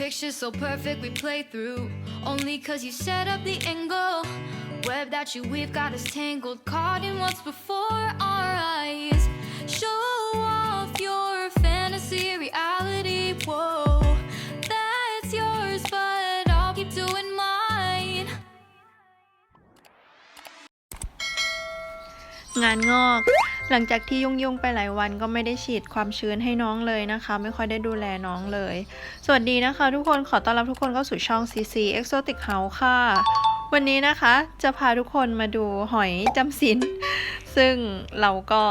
picture so perfect we play through. Only cause you set up the angle. Web that you weave got us tangled, caught in what's before our eyes. Show off your fantasy reality. Whoa, that's yours, but I'll keep doing mine. งานงอก หลังจากที่ยุ่งๆไปหลายวันก็ไม่ได้ฉีดความชื้นให้น้องเลยนะคะ ไม่ค่อยได้ดูแลน้องเลย สวัสดีนะคะ ทุกคนขอต้อนรับทุกคนเข้าสู่ช่อง CC Exotic House ค่ะ วันนี้นะคะจะพาทุกคนมาดูหอยจำศีลซึ่งเราก็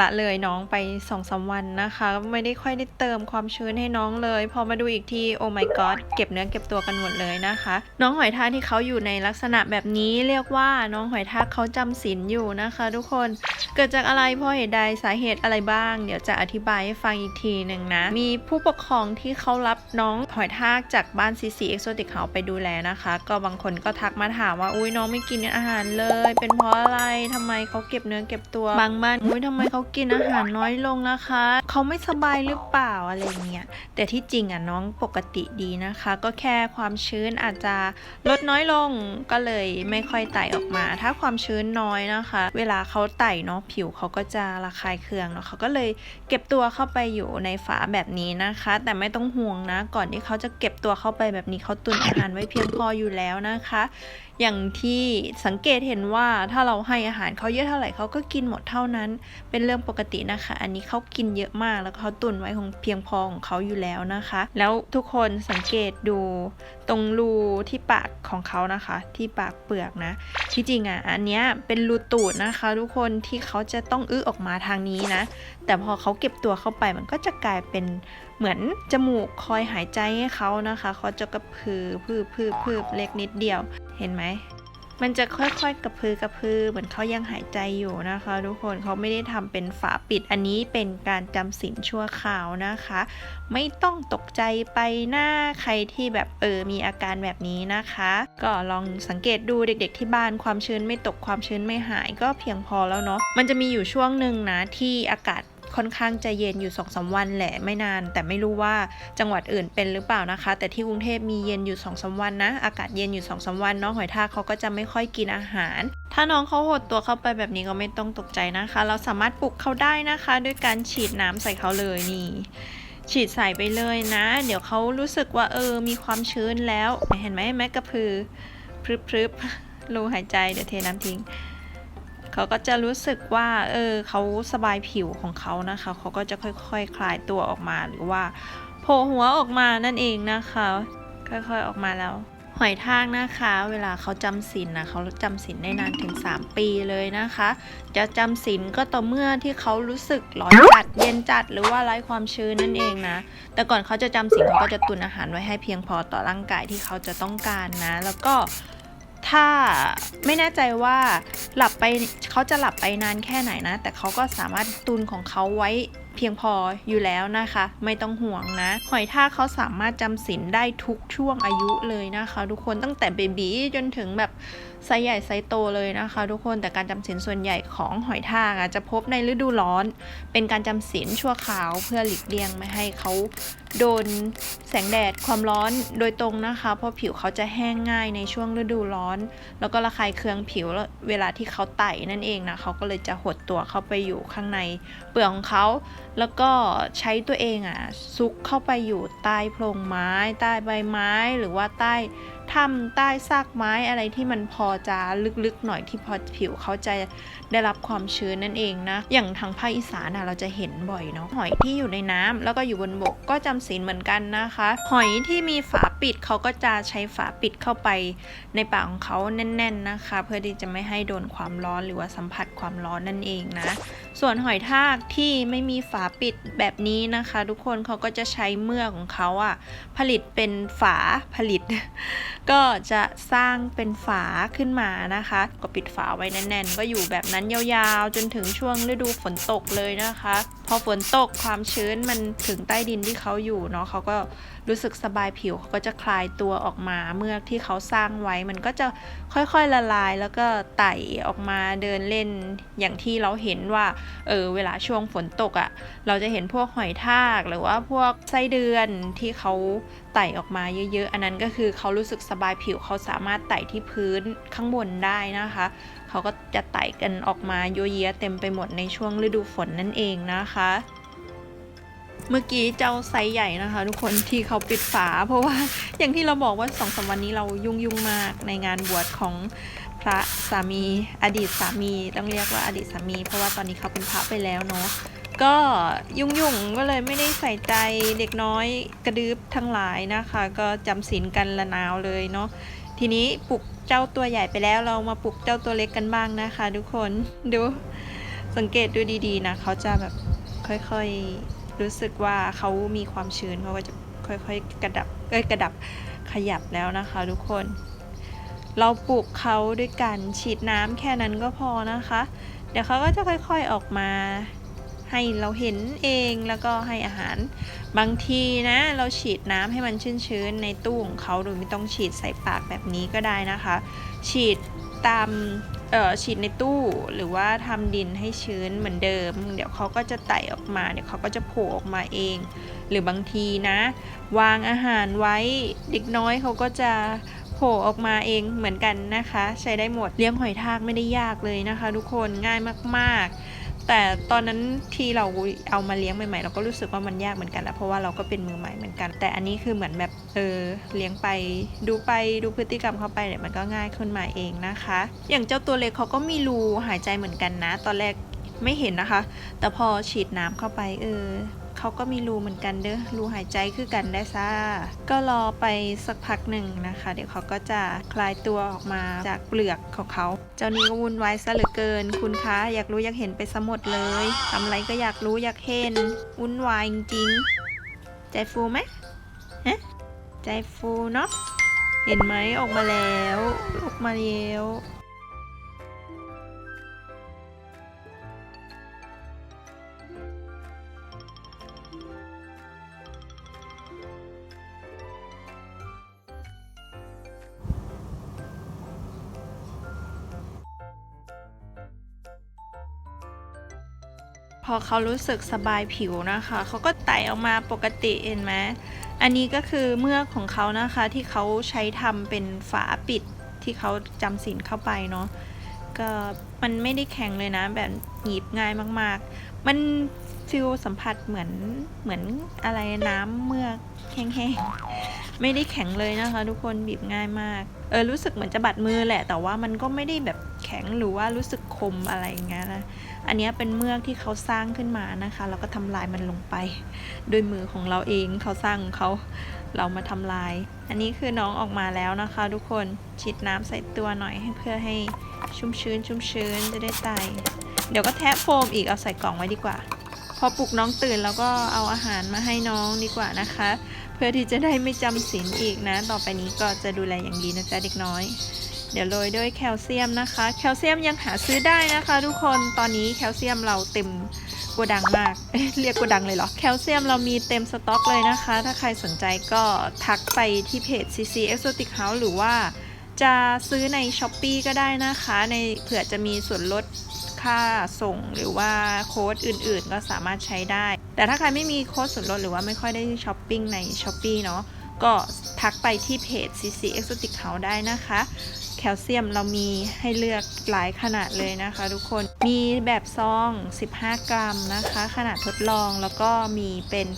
ละเลยน้องไปสองสามวันนะคะ ไม่ได้ค่อยได้เติมความชื้นให้น้องเลย พอมาดูอีกทีโอ้ my god เก็บเนื้อเก็บตัวกันหมดเลยนะคะ น้องหอยทากที่เขาอยู่ในลักษณะแบบนี้เรียกว่าน้องหอยทากเขาจำศีลอยู่นะคะ ทุกคนเกิดจากอะไรเพราะเหตุใดสาเหตุอะไรบ้าง เดี๋ยวจะอธิบายให้ฟังอีกทีหนึ่งนะ มีผู้ปกครองที่เขารับน้องหอยทากจากบ้าน CC Exotic House ไปดูแลนะคะ ก็บางคนก็ทักมาถามว่าอุ้ยน้องไม่กินอาหารเลย เป็นเพราะอะไรทำไมเขาเก็บเนื้อเก็บตัวบางบ้านอุ้ยทำไมเขากินอาหารน้อยลงนะคะ เขาไม่สบายหรือเปล่าอะไรเงี้ย แต่ที่จริงอะน้องปกติดีนะคะ ก็แค่ความชื้นอาจจะลดน้อยลงก็เลยไม่ค่อยไต่ออกมา ถ้าความชื้นน้อยนะคะ เวลาเขาไต่เนาะผิวเขาก็จะระคายเคืองเนาะเขาก็เลยเก็บตัวเข้าไปอยู่ในฝาแบบนี้นะคะ แต่ไม่ต้องห่วงนะ ก่อนที่เขาจะเก็บตัวเข้าไปแบบนี้เขาตุนอาหารไว้เพียงพออยู่แล้วนะคะอย่างที่สังเกตเห็นว่าถ้าเราให้อาหารเขาเยอะเท่าไหร่เขาก็กินหมดเท่านั้น เป็นเรื่องปกตินะคะ อันนี้เขากินเยอะมากแล้วเขาตุนไว้ของเพียงพอของเขาอยู่แล้วนะคะ แล้วทุกคนสังเกตดูตรงรูที่ปากของเขานะคะ ที่ปากเปลือกนะ ที่จริงอะอันเนี้ยเป็นรูตูดนะคะ ทุกคนที่เขาจะต้องอื้อออกมาทางนี้นะ แต่พอเขาเก็บตัวเข้าไปมันก็จะกลายเป็นเหมือนจมูกคอยหายใจให้เขานะคะเขาจะกระพือพือพือพือเล็กนิดเดียว เห็นไหม มันจะค่อยๆกระพือกระพือเหมือนเขายังหายใจอยู่นะคะ ทุกคนเขาไม่ได้ทำเป็นฝาปิดอันนี้เป็นการจำศีลชั่วคราวนะคะ ไม่ต้องตกใจไปหน้าใครที่แบบเออมีอาการแบบนี้นะคะ ก็ลองสังเกตดูเด็ก ๆ ที่บ้านความชื้นไม่ตกความชื้นไม่หายก็เพียงพอแล้วเนาะมันจะมีอยู่ช่วงหนึ่งนะที่อากาศ ค่อนข้างจะเย็นอยู่2อสวันแหละไม่นาน แต่ไม่รู้ว่าจังหวัดอื่นเป็นหรือเปล่านะคะ แต่ที่กรุงเทพมีเย็นอยู่2อสวันนะ อากาศเย็นอยู่2อสวันน้องหอยทากเขาก็จะไม่ค่อยกินอาหาร ถ้าน้องเขาหดตัวเข้าไปแบบนี้ก็ไม่ต้องตกใจนะคะ เราสามารถปลุกเขาได้นะคะ ด้วยการฉีดน้ำใส่เขาเลยนี่ฉีดใส่ไปเลยนะ เดี๋ยวเขารู้สึกว่าเออ มีความชื้นแล้ว เห็นไหมแม่กระพือพรึบพรึบรูหายใจเดี๋ยวเทน้ำทิ้ง เขาก็จะรู้สึกว่าเออเขาสบายผิวของเขานะคะ เขาก็จะค่อยๆคคลายตัวออกมาหรือว่าโผล่หัวออกมานั่นเองนะคะ ค่อยๆออกมาแล้ว หอยทากนะคะ เวลาเขาจำศีลนะเขาจำศีลได้นานถึง 3 ปีเลยนะคะ จะจำศีลก็ต่อเมื่อที่เขารู้สึกร้อนจัดเย็นจัดหรือว่าไร้ความชื้นนั่นเองนะ แต่ก่อนเขาจะจำศีลเขาก็จะตุนอาหารไว้ให้เพียงพอต่อร่างกายที่เขาจะต้องการนะ แล้วก็ ถ้าไม่แน่ใจว่าหลับไปเขาจะหลับไปนานแค่ไหนนะ แต่เขาก็สามารถตุนของเขาไว้เพียงพออยู่แล้วนะคะ ไม่ต้องห่วงนะ หอยทากเขาสามารถจำศีลได้ทุกช่วงอายุเลยนะคะ ทุกคนตั้งแต่เบบีจนถึงแบบ ไซส์ใหญ่ไซส์โตเลยนะคะ ทุกคนแต่การจำศีลส่วนใหญ่ของหอยทากอะจะพบในฤดูร้อน เป็นการจำศีลชั่วคราวเพื่อหลีกเลี่ยงไม่ให้เขาโดนแสงแดดความร้อนโดยตรงนะคะ เพราะผิวเขาจะแห้งง่ายในช่วงฤดูร้อน แล้วก็ระคายเคืองผิวแล้วเวลาที่เขาไต่นั่นเองนะเขาก็เลยจะหดตัวเข้าไปอยู่ข้างในเปลือกของเขา แล้วก็ใช้ตัวเองอะซุกเข้าไปอยู่ใต้โพรงไม้ ใต้ใบไม้หรือว่าใต้ถ้ำใต้ซากไม้อะไรที่มันพอจะลึกๆหน่อยที่พอผิวเขาจะได้รับความชื้นนั่นเองนะ อย่างทางภาคอีสานนะเราจะเห็นบ่อยเนาะหอยที่อยู่ในน้ำแล้วก็อยู่บนบกก็จำศีลเหมือนกันนะคะ หอยที่มีฝาปิดเขาก็จะใช้ฝาปิดเข้าไปในปากของเขาแน่น ๆนะคะ เพื่อที่จะไม่ให้โดนความร้อนหรือว่าสัมผัสความร้อนนั่นเองนะ ส่วนหอยทากที่ไม่มีฝาปิดแบบนี้นะคะ ทุกคนเขาก็จะใช้เมือกของเขาอะผลิตเป็นฝาผลิต ก็จะสร้างเป็นฝาขึ้นมานะคะ ก็ปิดฝาไว้แน่นๆ ก็อยู่แบบนั้นยาวๆ จนถึงช่วงฤดูฝนตกเลยนะคะพอฝนตกความชื้นมันถึงใต้ดินที่เขาอยู่เนาะเขาก็รู้สึกสบายผิวเขาก็จะคลายตัวออกมาเมือกที่เขาสร้างไว้ มันก็จะค่อยๆละลายแล้วก็ไต่ออกมาเดินเล่นอย่างที่เราเห็นว่าเออเวลาช่วงฝนตกอะ่ะ เราจะเห็นพวกหอยทากหรือว่าพวกไส้เดือนที่เขาไต่ออกมาเยอะๆ อันนั้นก็คือเขารู้สึกสบายผิวเขาสามารถไต่ที่พื้นข้างบนได้นะคะ เขาก็จะไต่กันออกมาโยเยะเต็มไปหมดในช่วงฤดูฝนนั่นเองนะคะ เมื่อกี้เจ้าไซใหญ่นะคะ ทุกคนที่เขาปิดฝา เพราะว่าอย่างที่เราบอกว่าสองสามวันนี้เรายุ่งยุ่งมากในงานบวชของพระสามีอดีตสามีต้องเรียกว่าอดีตสามี เพราะว่าตอนนี้เขาเป็นพระไปแล้วเนาะก็ยุ่งยุ่งก็เลยไม่ได้ใส่ใจเด็กน้อยกระดืบทั้งหลายนะคะ ก็จำศีลกันละนาวเลยเนาะ ทีนี้ปลุกเจ้าตัวใหญ่ไปแล้วเรามาปลุกเจ้าตัวเล็กกันบ้างนะคะ ทุกคนดูสังเกตดูดีๆนะเขาจะแบบค่อยๆรู้สึกว่าเขามีความชื้นเขาก็จะค่อยๆกระดับเอ้ยกระดับขยับแล้วนะคะ ทุกคน เราปลูกเขาด้วยการฉีดน้ำแค่นั้นก็พอนะคะ เดี๋ยวเขาก็จะค่อยๆออกมา ให้เราเห็นเองแล้วก็ให้อาหาร บางทีนะ เราฉีดน้ำให้มันชื้นๆในตู้ของเขาโดยไม่ต้องฉีดใส่ปากแบบนี้ก็ได้นะคะ ฉีดตามเอ่อฉีดในตู้หรือว่าทำดินให้ชื้นเหมือนเดิม เดี๋ยวเขาก็จะไต่ออกมา เดี๋ยวเขาก็จะโผล่ออกมาเอง หรือบางทีนะ วางอาหารไว้เด็กน้อยเขาก็จะโผล่ออกมาเองเหมือนกันนะคะ ใช้ได้หมดเลี้ยงหอยทากไม่ได้ยากเลยนะคะ ทุกคนง่ายมากๆ แต่ตอนนั้นที่เราเอามาเลี้ยงใหม่ๆ เราก็รู้สึกว่ามันยากเหมือนกันแหละเพราะว่าเราก็เป็นมือใหม่เหมือนกัน แต่อันนี้คือเหมือนแบบเออเลี้ยงไปดูไปดูพฤติกรรมเขาไปเนี่ยมันก็ง่ายขึ้นมาเองนะคะ อย่างเจ้าตัวเล็กเขาก็มีรูหายใจเหมือนกันนะ ตอนแรกไม่เห็นนะคะ แต่พอฉีดน้ำเข้าไปเออ เขาก็มีรูเหมือนกันเด้อรูหายใจคือกันได้ซ่าก็รอไปสักพักหนึ่งนะคะ เดี๋ยวเขาก็จะคลายตัวออกมาจากเปลือกของเขา เจ้านี้ก็วุ่นวายซะเหลือเกิน คุณคะอยากรู้อยากเห็นไปสมดเลยทำอะไรก็อยากรู้อยากเห็นวุ่นวายจริงใจฟูไหมฮะใจฟูเนาะเห็นไหมออกมาแล้ว ออกมาแล้ว พอเขารู้สึกสบายผิวนะคะ เขาก็ไต่ออกมาปกติเห็นไหมอันนี้ก็คือเมือกของเขานะคะที่เขาใช้ทำเป็นฝาปิดที่เขาจำศีลเข้าไปเนาะก็มันไม่ได้แข็งเลยนะ แบบหนีบง่ายมาก ๆ มันฟิลสัมผัสเหมือนเหมือนอะไรน้ำเมือกแห้งๆ ไม่ได้แข็งเลยนะคะ ทุกคนบีบง่ายมาก เออรู้สึกเหมือนจะบาดมือแหละ แต่ว่ามันก็ไม่ได้แบบแข็งหรือว่ารู้สึกคมอะไรอย่างเงี้ยนะอันนี้เป็นเมือกที่เขาสร้างขึ้นมานะคะเราก็ทำลายมันลงไปด้วยมือของเราเองเขาสร้างเขาเรามาทำลาย อันนี้คือน้องออกมาแล้วนะคะ ทุกคนฉีดน้ำใส่ตัวหน่อยให้เพื่อให้ชุ่มชื้น ชุ่มชื้นจะได้ไตเดี๋ยวก็แทะโฟมอีกเอาใส่กล่องไว้ดีกว่า พอปลุกน้องตื่นแล้วก็เอาอาหารมาให้น้องดีกว่านะคะ พื่อที่จะได้ไม่จำศีลอีกนะ ต่อไปนี้ก็จะดูแลอย่างดีนะจ๊ะเด็กน้อย เดี๋ยวโรยด้วยแคลเซียมนะคะ แคลเซียมยังหาซื้อได้นะคะ ทุกคนตอนนี้แคลเซียมเราเต็มโกดังมาก เรียกโกดังเลยเหรอ แคลเซียมเรามีเต็มสต็อกเลยนะคะ ถ้าใครสนใจก็ทักไปที่เพจ CC Exotic House หรือว่าจะซื้อใน s h อ p e e ก็ได้นะคะ ในเผื่อจะมีส่วนลด ค่าส่งหรือว่าโค้ดอื่นๆ ก็สามารถใช้ได้ แต่ถ้าใครไม่มีโค้ดส่วนลดหรือว่าไม่ค่อยได้ช้อปปิ้งใน s h อ p e e เนาะก็ทักไปที่เพจ CC Exotic House ได้นะคะ แคลเซียมเรามีให้เลือกหลายขนาดเลยนะคะทุกคน มีแบบซอง 15 กรัมนะคะ ขนาดทดลองแล้วก็มีเป็น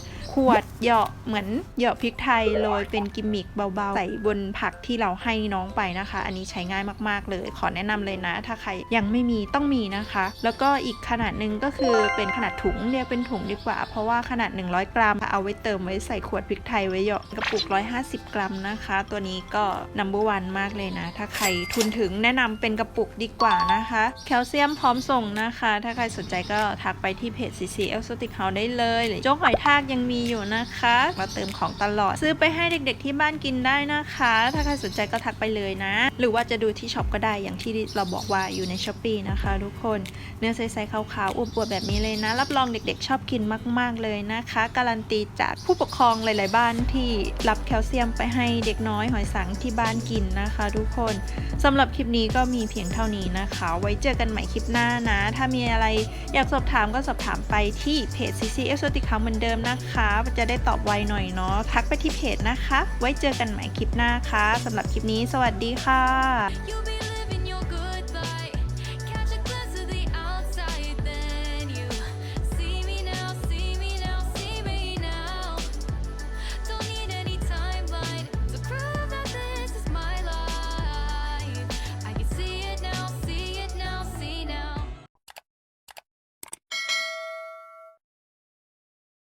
วดเหยาะเหมือนเหยาะพริกไทยโรยเป็นกิมมิคเบาๆ ใส่บนผักที่เราให้น้องไปนะคะ อันนี้ใช้ง่ายมากๆเลย ขอแนะนำเลยนะ ถ้าใครยังไม่มีต้องมีนะคะ แล้วก็อีกขนาดหนึ่งก็คือเป็นขนาดถุงเรียกเป็นถุงดีกว่า เพราะว่าขนาด 100 กรัมเอาไว้เติมไว้ใส่ขวดพริกไทยไว้เหยาะกระปุก 150 กรัมนะคะ ตัวนี้ก็ number one มากเลยนะ ถ้าใครทุนถึงแนะนำเป็นกระปุกดีกว่านะคะ แคลเซียมพร้อมส่งนะคะ ถ้าใครสนใจก็ทักไปที่เพจ CC Exotic House ได้เลยโจ๊กหอยทากยังมีอยู่นะคะ มาเติมของตลอด ซื้อไปให้เด็กๆที่บ้านกินได้นะคะ ถ้าใครสนใจก็ทักไปเลยนะ หรือว่าจะดูที่ช็อปก็ได้อย่างที่เราบอกว่าอยู่ในช้อปปีนะคะทุกคนเนื้อใสๆขาวๆอวบๆแบบนี้เลยนะ รับรองเด็กๆ ชอบกินมาก ๆเลยนะคะ การันตีจากผู้ปกครองหลาย ๆ บ้านที่รับแคลเซียมไปให้เด็กน้อยหอยสังที่บ้านกินนะคะ ทุกคนสำหรับคลิปนี้ก็มีเพียงเท่านี้นะคะ ไว้เจอกันใหม่คลิปหน้านะ ถ้ามีอะไรอยากสอบถามก็สอบถามไปที่เพจ CC Exotic เหมือนเดิมนะคะจะได้ตอบไวหน่อยเนาะทักไปที่เพจนะคะ ไว้เจอกันใหม่คลิปหน้าค่ะสำหรับคลิปนี้ สวัสดีค่ะ